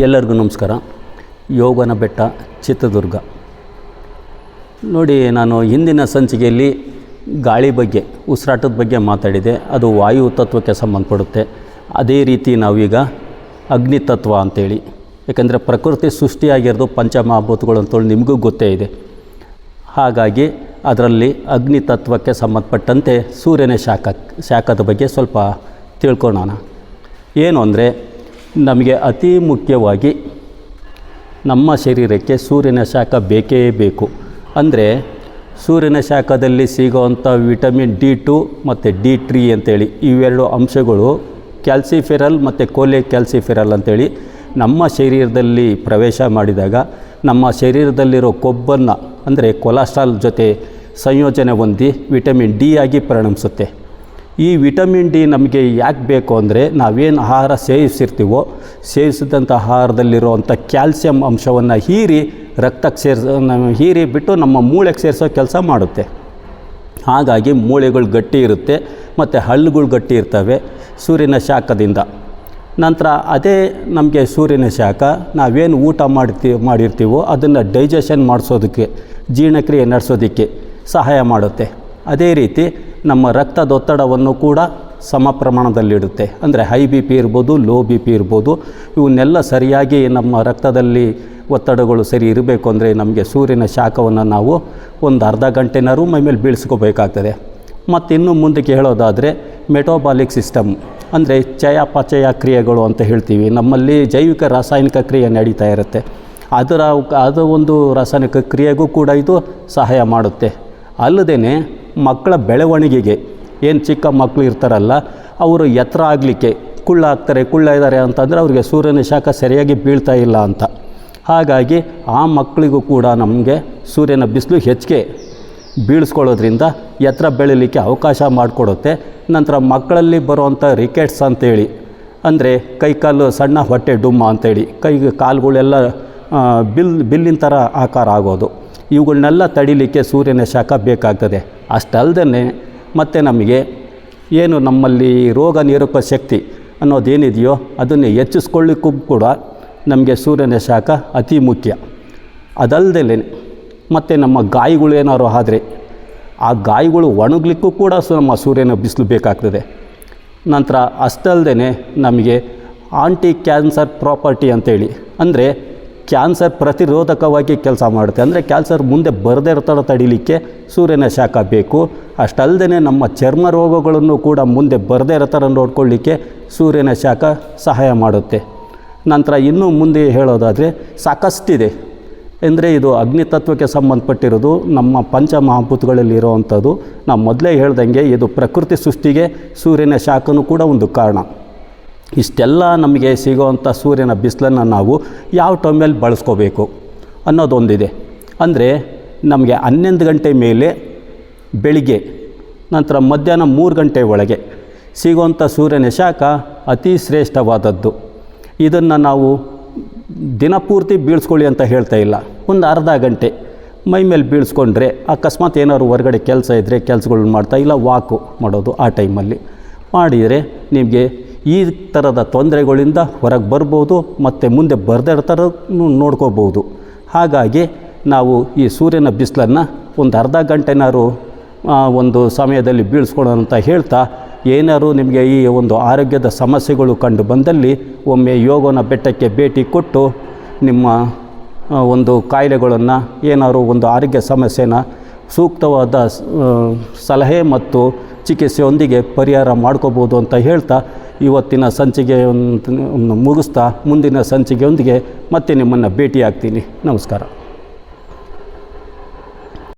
ಎಲ್ಲರಿಗೂ ನಮಸ್ಕಾರ. ಯೋಗನ ಬೆಟ್ಟ, ಚಿತ್ರದುರ್ಗ. ನೋಡಿ, ನಾನು ಹಿಂದಿನ ಸಂಚಿಕೆಯಲ್ಲಿ ಗಾಳಿ ಬಗ್ಗೆ, ಉಸಿರಾಟದ ಬಗ್ಗೆ ಮಾತಾಡಿದೆ. ಅದು ವಾಯು ತತ್ವಕ್ಕೆ ಸಂಬಂಧಪಡುತ್ತೆ. ಅದೇ ರೀತಿ ನಾವೀಗ ಅಗ್ನಿ ತತ್ವ ಅಂತೇಳಿ. ಯಾಕಂದರೆ ಪ್ರಕೃತಿ ಸೃಷ್ಟಿಯಾಗಿರೋದು ಪಂಚಮಹಾಭೂತಗಳು ಅಂತೇಳಿ ನಿಮಗೂ ಗೊತ್ತೇ ಇದೆ. ಹಾಗಾಗಿ ಅದರಲ್ಲಿ ಅಗ್ನಿ ತತ್ವಕ್ಕೆ ಸಂಬಂಧಪಟ್ಟಂತೆ ಸೂರ್ಯನ ಶಾಖ, ಶಾಖದ ಬಗ್ಗೆ ಸ್ವಲ್ಪ ತಿಳ್ಕೊಳ್ಳೋಣ ಏನು ಅಂದರೆ ನಮಗೆ ಅತಿ ಮುಖ್ಯವಾಗಿ ನಮ್ಮ ಶರೀರಕ್ಕೆ ಸೂರ್ಯನ ಶಾಖ ಬೇಕೇ ಬೇಕು. ಅಂದರೆ ಸೂರ್ಯನ ಶಾಖದಲ್ಲಿ ಸಿಗೋವಂಥ ವಿಟಮಿನ್ ಡಿ ಟು ಮತ್ತು ಡಿ ಟ್ರೀ ಅಂತೇಳಿ ಇವೆರಡು ಅಂಶಗಳು ಕ್ಯಾಲ್ಸಿಫೆರಲ್ ಮತ್ತು ಕೋಲೆ ಕ್ಯಾಲ್ಸಿಫೆರಲ್ ಅಂತೇಳಿ ನಮ್ಮ ಶರೀರದಲ್ಲಿ ಪ್ರವೇಶ ಮಾಡಿದಾಗ ನಮ್ಮ ಶರೀರದಲ್ಲಿರೋ ಕೊಬ್ಬನ್ನು ಅಂದರೆ ಕೊಲೆಸ್ಟ್ರಾಲ್ ಜೊತೆ ಸಂಯೋಜನೆ ಹೊಂದಿ ವಿಟಮಿನ್ ಡಿ ಆಗಿ ಪರಿಣಮಿಸುತ್ತೆ. ಈ ವಿಟಮಿನ್ ಡಿ ನಮಗೆ ಯಾಕೆ ಬೇಕು ಅಂದರೆ ನಾವೇನು ಆಹಾರ ಸೇವಿಸಿರ್ತೀವೋ ಸೇವಿಸಿದಂಥ ಆಹಾರದಲ್ಲಿರುವಂಥ ಕ್ಯಾಲ್ಸಿಯಂ ಅಂಶವನ್ನು ಹೀರಿ ರಕ್ತಕ್ಕೆ ಸೇರಿಸ ಹೀರಿ ಬಿಟ್ಟು ನಮ್ಮ ಮೂಳೆಗೆ ಸೇರಿಸೋ ಕೆಲಸ ಮಾಡುತ್ತೆ. ಹಾಗಾಗಿ ಮೂಳೆಗಳು ಗಟ್ಟಿ ಇರುತ್ತೆ, ಮತ್ತು ಹಲ್ಲುಗಳು ಗಟ್ಟಿ ಇರ್ತವೆ ಸೂರ್ಯನ ಶಾಖದಿಂದ. ನಂತರ ಅದೇ ನಮಗೆ ಸೂರ್ಯನ ಶಾಖ, ನಾವೇನು ಊಟ ಮಾಡ್ತೀವಿ ಮಾಡಿರ್ತೀವೋ ಅದನ್ನು ಡೈಜೆಷನ್ ಮಾಡಿಸೋದಕ್ಕೆ, ಜೀರ್ಣಕ್ರಿಯೆ ನಡೆಸೋದಕ್ಕೆ ಸಹಾಯ ಮಾಡುತ್ತೆ. ಅದೇ ರೀತಿ ನಮ್ಮ ರಕ್ತದೊತ್ತಡವನ್ನು ಕೂಡ ಸಮ ಪ್ರಮಾಣದಲ್ಲಿಡುತ್ತೆ ಅಂದರೆ ಹೈ ಬಿ ಪಿ ಇರ್ಬೋದು ಲೋ ಬಿ ಪಿ ಇರ್ಬೋದು, ಇವನ್ನೆಲ್ಲ ಸರಿಯಾಗಿ ನಮ್ಮ ರಕ್ತದಲ್ಲಿ ಒತ್ತಡಗಳು ಸರಿ ಇರಬೇಕು ಅಂದರೆ ನಮಗೆ ಸೂರ್ಯನ ಶಾಖವನ್ನು ನಾವು ಒಂದು ಅರ್ಧ ಗಂಟೆನಾರು ಮೈಮೇಲೆ ಬೀಳಿಸ್ಕೋಬೇಕಾಗ್ತದೆ. ಮತ್ತು ಇನ್ನು ಮುಂದಕ್ಕೆ ಹೇಳೋದಾದರೆ ಮೆಟೋಬಾಲಿಕ್ ಸಿಸ್ಟಮ್, ಅಂದರೆ ಚಯಾಪಚಯ ಕ್ರಿಯೆಗಳು ಅಂತ ಹೇಳ್ತೀವಿ. ನಮ್ಮಲ್ಲಿ ಜೈವಿಕ ರಾಸಾಯನಿಕ ಕ್ರಿಯೆ ನಡೀತಾ ಇರುತ್ತೆ. ಅದರ, ಅದು ಒಂದು ರಾಸಾಯನಿಕ ಕ್ರಿಯೆಗೂ ಕೂಡ ಇದು ಸಹಾಯ ಮಾಡುತ್ತೆ. ಅಲ್ಲದೇ ಮಕ್ಕಳ ಬೆಳವಣಿಗೆಗೆ. ಏನು ಚಿಕ್ಕ ಮಕ್ಕಳು ಇರ್ತಾರಲ್ಲ, ಅವರು ಎತ್ತರ ಆಗಲಿಕ್ಕೆ ಕುಳ್ಳಾಗ್ತಾರೆ ಕುಳ್ಳ ಇದ್ದಾರೆ ಅಂತಂದರೆ ಅವರಿಗೆ ಸೂರ್ಯನ ಶಾಖ ಸರಿಯಾಗಿ ಬೀಳ್ತಾ ಇಲ್ಲ ಅಂತ. ಹಾಗಾಗಿ ಆ ಮಕ್ಕಳಿಗೂ ಕೂಡ ನಮಗೆ ಸೂರ್ಯನ ಬಿಸಿಲು ಹೆಚ್ಚಿಗೆ ಬೀಳಿಸ್ಕೊಳ್ಳೋದ್ರಿಂದ ಎತ್ತರ ಬೆಳೀಲಿಕ್ಕೆ ಅವಕಾಶ ಮಾಡಿಕೊಡುತ್ತೆ. ನಂತರ ಮಕ್ಕಳಲ್ಲಿ ಬರುವಂಥ ರಿಕೆಟ್ಸ್ ಅಂತೇಳಿ, ಅಂದರೆ ಕೈಕಾಲು ಸಣ್ಣ ಹೊಟ್ಟೆ ಡುಮ್ಮ ಅಂತೇಳಿ ಕೈ ಕಾಲುಗಳೆಲ್ಲ ಬಿಲ್, ಬಿಲ್ಲಿನ ಥರ ಆಕಾರ ಆಗೋದು. ಇವುಗಳನ್ನೆಲ್ಲ ತಡಿಲಿಕ್ಕೆ ಸೂರ್ಯನ ಶಾಖ ಬೇಕಾಗ್ತದೆ. ಅಷ್ಟಲ್ದೇ ಮತ್ತು ನಮಗೆ ಏನು ನಮ್ಮಲ್ಲಿ ರೋಗ ನಿರೋಧಕ ಶಕ್ತಿ ಅನ್ನೋದೇನಿದೆಯೋ ಅದನ್ನು ಹೆಚ್ಚಿಸ್ಕೊಳ್ಳಿಕ್ಕೂ ಕೂಡ ನಮಗೆ ಸೂರ್ಯನ ಶಾಖ ಅತಿ ಮುಖ್ಯ. ಅದಲ್ದೇ ಮತ್ತು ನಮ್ಮ ಗಾಯಿಗಳು ಏನಾದ್ರು ಆದರೆ ಆ ಗಾಯಿಗಳು ಒಣಗಲಿಕ್ಕೂ ಕೂಡ ಸು ನಮ್ಮ ಸೂರ್ಯನ ಬಿಸಿಲು ಬೇಕಾಗ್ತದೆ. ನಂತರ ಅಷ್ಟಲ್ದೇ ನಮಗೆ ಆಂಟಿ ಕ್ಯಾನ್ಸರ್ ಪ್ರಾಪರ್ಟಿ ಅಂತೇಳಿ. ಅಂದರೆ ಕ್ಯಾನ್ಸರ್ ಪ್ರತಿರೋಧಕವಾಗಿ ಕೆಲಸ ಮಾಡುತ್ತೆ. ಅಂದರೆ ಕ್ಯಾನ್ಸರ್ ಮುಂದೆ ಬರದೇ ಇರ್ತಾರೋ ತಡಿಲಿಕ್ಕೆ ಸೂರ್ಯನ ಶಾಖ ಬೇಕು. ಅಷ್ಟಲ್ಲದೇ ನಮ್ಮ ಚರ್ಮ ರೋಗಗಳನ್ನು ಕೂಡ ಮುಂದೆ ಬರದೇ ಇರೋ ಥರ ನೋಡ್ಕೊಳ್ಳಿಕ್ಕೆ ಸೂರ್ಯನ ಶಾಖ ಸಹಾಯ ಮಾಡುತ್ತೆ. ನಂತರ ಇನ್ನೂ ಮುಂದೆ ಹೇಳೋದಾದರೆ ಸಾಕಷ್ಟಿದೆ. ಅಂದರೆ ಇದು ಅಗ್ನಿ ತತ್ವಕ್ಕೆ ಸಂಬಂಧಪಟ್ಟಿರೋದು ನಮ್ಮ ಪಂಚಮಹಾಭೂತಗಳಲ್ಲಿ ಇರೋವಂಥದ್ದು. ನಾವು ಮೊದಲೇ ಹೇಳ್ದಂಗೆ ಇದು ಪ್ರಕೃತಿ ಸೃಷ್ಟಿಗೆ ಸೂರ್ಯನ ಶಾಖನೂ ಕೂಡ ಒಂದು ಕಾರಣ. ಇಷ್ಟೆಲ್ಲ ನಮಗೆ ಸಿಗೋವಂಥ ಸೂರ್ಯನ ಬಿಸಿಲನ್ನು ನಾವು ಯಾವ ಟೈಮಲ್ಲಿ ಬಳಸ್ಕೋಬೇಕು ಅನ್ನೋದೊಂದಿದೆ. ಅಂದರೆ ನಮಗೆ ಹನ್ನೊಂದು ಗಂಟೆ ಮೇಲೆ ಬೆಳಿಗ್ಗೆ, ನಂತರ ಮಧ್ಯಾಹ್ನ ಮೂರು ಗಂಟೆ ಒಳಗೆ ಸಿಗುವಂಥ ಸೂರ್ಯನ ಶಾಖ ಅತಿ ಶ್ರೇಷ್ಠವಾದದ್ದು. ಇದನ್ನು ನಾವು ದಿನಪೂರ್ತಿ ಬೀಳ್ಸ್ಕೊಳ್ಳಿ ಅಂತ ಹೇಳ್ತಾ ಇಲ್ಲ. ಒಂದು ಅರ್ಧ ಗಂಟೆ ಮೈ ಮೇಲೆ ಬೀಳ್ಸ್ಕೊಂಡ್ರೆ ಅಕಸ್ಮಾತ್ ಏನಾದ್ರು ಹೊರಗಡೆ ಕೆಲಸ ಇದ್ದರೆ ಕೆಲಸಗಳನ್ನ ಮಾಡ್ತಾ ಇಲ್ಲ ವಾಕು ಮಾಡೋದು ಆ ಟೈಮಲ್ಲಿ ಮಾಡಿದರೆ ನಿಮಗೆ ಈ ಥರದ ತೊಂದರೆಗಳಿಂದ ಹೊರಗೆ ಬರ್ಬೋದು, ಮತ್ತು ಮುಂದೆ ಬರದೇ ಥರ ನೋಡ್ಕೋಬೋದು. ಹಾಗಾಗಿ ನಾವು ಈ ಸೂರ್ಯನ ಬಿಸಿಲನ್ನು ಒಂದು ಅರ್ಧ ಗಂಟೆನಾರು ಒಂದು ಸಮಯದಲ್ಲಿ ಬೀಳಿಸ್ಕೊಳ್ಳೋಣ ಅಂತ ಹೇಳ್ತಾ, ಏನಾರು ನಿಮಗೆ ಈ ಒಂದು ಆರೋಗ್ಯದ ಸಮಸ್ಯೆಗಳು ಕಂಡು ಬಂದಲ್ಲಿ ಒಮ್ಮೆ ಯೋಗನ ಬೆಟ್ಟಕ್ಕೆ ಭೇಟಿ ಕೊಟ್ಟು ನಿಮ್ಮ ಒಂದು ಕಾಯಿಲೆಗಳನ್ನು ಏನಾದ್ರು ಒಂದು ಆರೋಗ್ಯ ಸಮಸ್ಯೆನ ಸೂಕ್ತವಾದ ಸಲಹೆ ಮತ್ತು ಚಿಕಿತ್ಸೆಯೊಂದಿಗೆ ಪರಿಹಾರ ಮಾಡ್ಕೋಬೋದು ಅಂತ ಹೇಳ್ತಾ ಇವತ್ತಿನ ಸಂಚಿಕೆ ಮುಗಿಸ್ತಾ ಮುಂದಿನ ಸಂಚಿಕೆಯೊಂದಿಗೆ ಮತ್ತೆ ನಿಮ್ಮನ್ನು ಭೇಟಿಯಾಗ್ತೀನಿ. ನಮಸ್ಕಾರ.